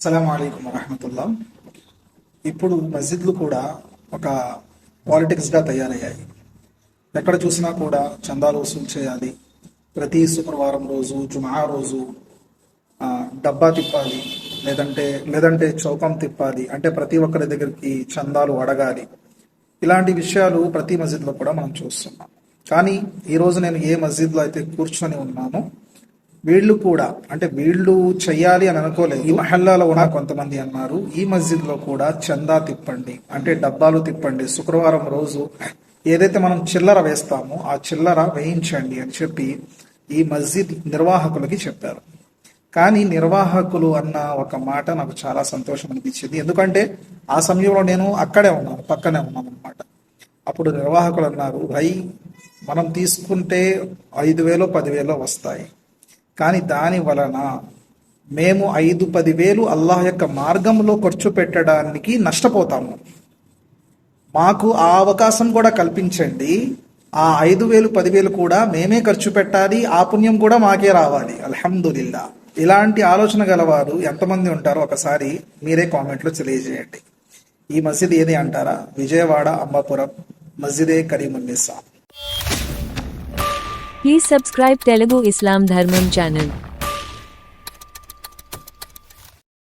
అస్సలం అయికం వరహమతుల్లా ఇప్పుడు మస్జిద్లు కూడా ఒక పాలిటిక్స్గా తయారయ్యాయి. ఎక్కడ చూసినా కూడా చందాలు వసూలు చేయాలి. ప్రతి శుక్రవారం రోజు జుమా రోజు డబ్బా తిప్పాలి లేదంటే లేదంటే చౌకం తిప్పాలి అంటే ప్రతి ఒక్కరి దగ్గరికి చందాలు అడగాలి. ఇలాంటి విషయాలు ప్రతి మస్జిద్లో కూడా మనం చూస్తున్నాం. కానీ ఈరోజు నేను ఏ మస్జిద్లో అయితే కూర్చొని ఉన్నానో వీళ్ళు కూడా అంటే వీళ్ళు చెయ్యాలి అని అనుకోలేదు. ఈ మహల్లాలో ఉన్న కొంతమంది అన్నారు ఈ మస్జిద్లో కూడా చందా తిప్పండి అంటే డబ్బాలు తిప్పండి శుక్రవారం రోజు ఏదైతే మనం చిల్లర వేస్తామో ఆ చిల్లర వేయించండి అని చెప్పి ఈ మస్జిద్ నిర్వాహకులకి చెప్పారు. కానీ నిర్వాహకులు అన్న ఒక మాట నాకు చాలా సంతోషం అనిపించింది. ఎందుకంటే ఆ సమయంలో నేను అక్కడే ఉన్నాను పక్కనే ఉన్నాను అనమాట అప్పుడు నిర్వాహకులు అన్నారు భయ్ మనం తీసుకుంటే ఐదు వేలు పదివేలు వస్తాయి. కానీ దాని వలన మేము ఐదు పది వేలు అల్లాహ్ యొక్క మార్గంలో ఖర్చు పెట్టడానికి నష్టపోతాము. మాకు ఆ అవకాశం కూడా కల్పించండి. ఆ ఐదు వేలు పదివేలు కూడా మేమే ఖర్చు పెట్టాలి. ఆ పుణ్యం కూడా మాకే రావాలి. అల్హమ్దులిల్లా. ఇలాంటి ఆలోచన గలవారు ఎంతమంది ఉంటారో ఒకసారి మీరే కామెంట్లో తెలియజేయండి. ఈ మసీద్ ఏది అంటారా? విజయవాడ అంబాపురం మస్జిదే కరీమున్నిసా. प्लीज़ सब्सक्राइब तेलुगु इस्लाम धर्मम चैनल